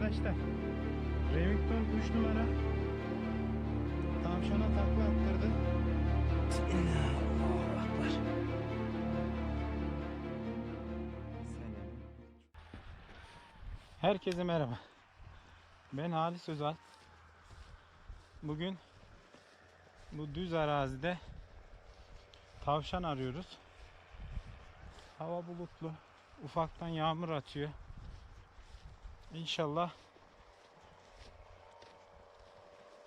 arkadaşlar. Remington 3 numara. Tavşana takla attırdı. Herkese merhaba. Ben Halis Özal. Bugün bu düz arazide tavşan arıyoruz. Hava bulutlu. Ufaktan yağmur atıyor. İnşallah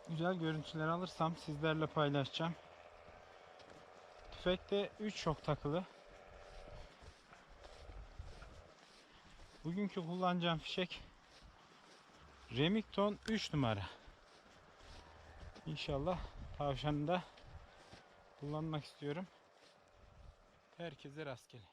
güzel görüntüler alırsam sizlerle paylaşacağım. Tüfekte 3 şok takılı. Bugünkü kullanacağım fişek Remington 3 numara. İnşallah tavşanı da kullanmak istiyorum. Herkese rastgele.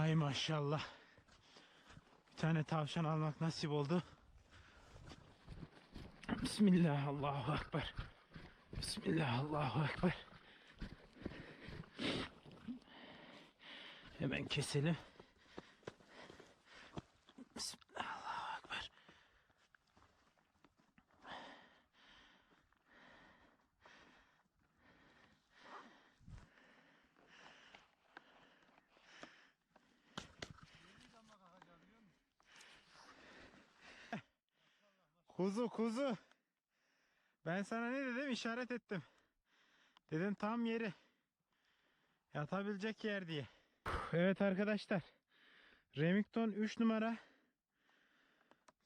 Hay maşallah. Bir tane tavşan almak nasip oldu. Bismillah Allahu Ekber. Bismillah Allahu Ekber. Hemen keselim. Kuzu kuzu. Ben sana ne dedim? İşaret ettim. Dedim tam yeri. Yatabilecek yer diye. Evet arkadaşlar. Remington 3 numara.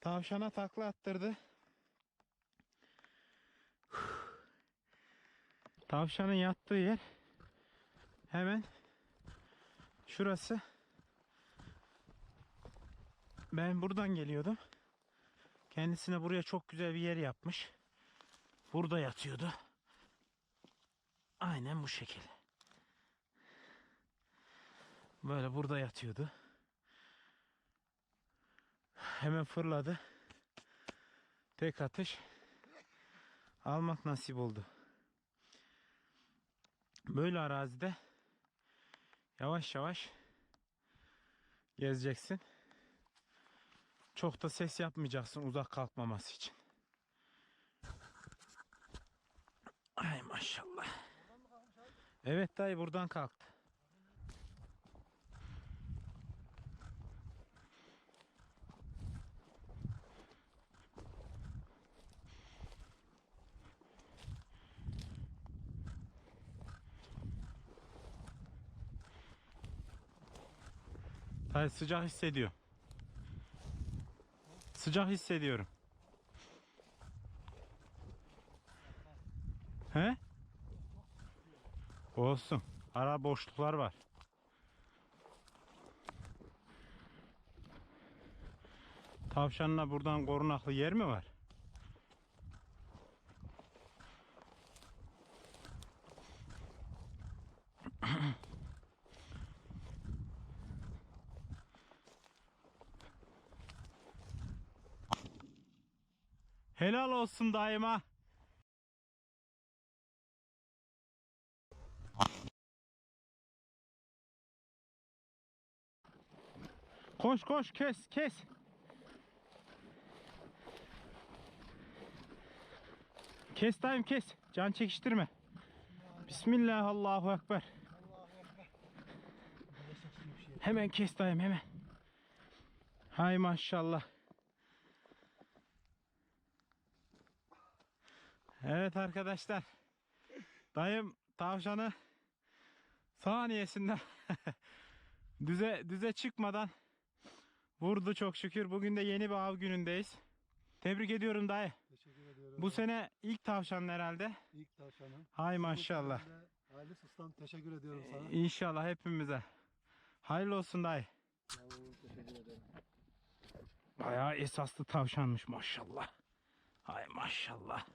Tavşana takla attırdı. Tavşanın yattığı yer hemen şurası. Ben buradan geliyordum. Kendisine buraya çok güzel bir yer yapmış. Burada yatıyordu. Aynen bu şekil. Böyle burada yatıyordu. Hemen fırladı. Tek atış almak nasip oldu. Böyle arazide yavaş yavaş gezeceksin. Çok da ses yapmayacaksın uzak kalkmaması için. Ay maşallah. Evet dayı buradan kalktı. Dayı sıcak hissediyor. Sıcak hissediyorum. He? Olsun. Ara boşluklar var. Tavşanla buradan korunaklı yer mi var? Helal olsun daima. Koş koş kes kes. Kes dayım kes. Can çekiştirme. Bismillah Allahu Ekber. Hemen kes dayım hemen. Hay maşallah. Evet arkadaşlar. Dayım tavşanı saniyesinde düze düze çıkmadan vurdu çok şükür. Bugün de yeni bir av günündeyiz. Tebrik ediyorum dayı. Teşekkür ediyorum. Bu sene ilk tavşan herhalde. ilk tavşanım. Hay maşallah. Halis Ustam teşekkür ediyorum sana. İnşallah hepimize. Hayırlı olsun dayı. Bayağı esaslı tavşanmış maşallah. Hay maşallah.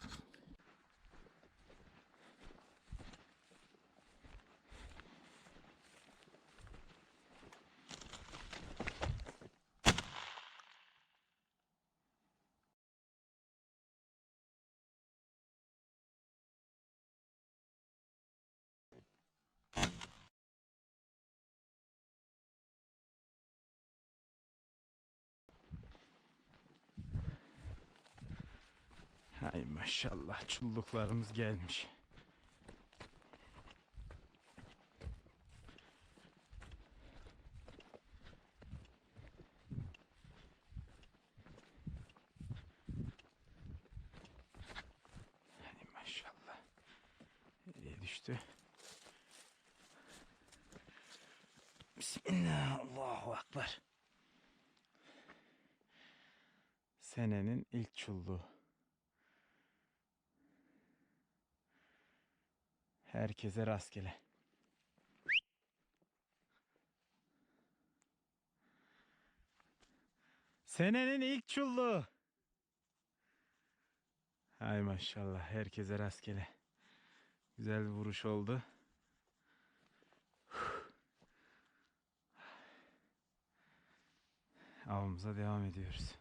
Hay maşallah çulluklarımız gelmiş. Hay maşallah. Nereye düştü? Bismillah Allahu Ekber. Senenin ilk çulluğu. Herkese rastgele. Senenin ilk çulluğu. Hay maşallah herkese rastgele. Güzel bir vuruş oldu. Avımıza devam ediyoruz.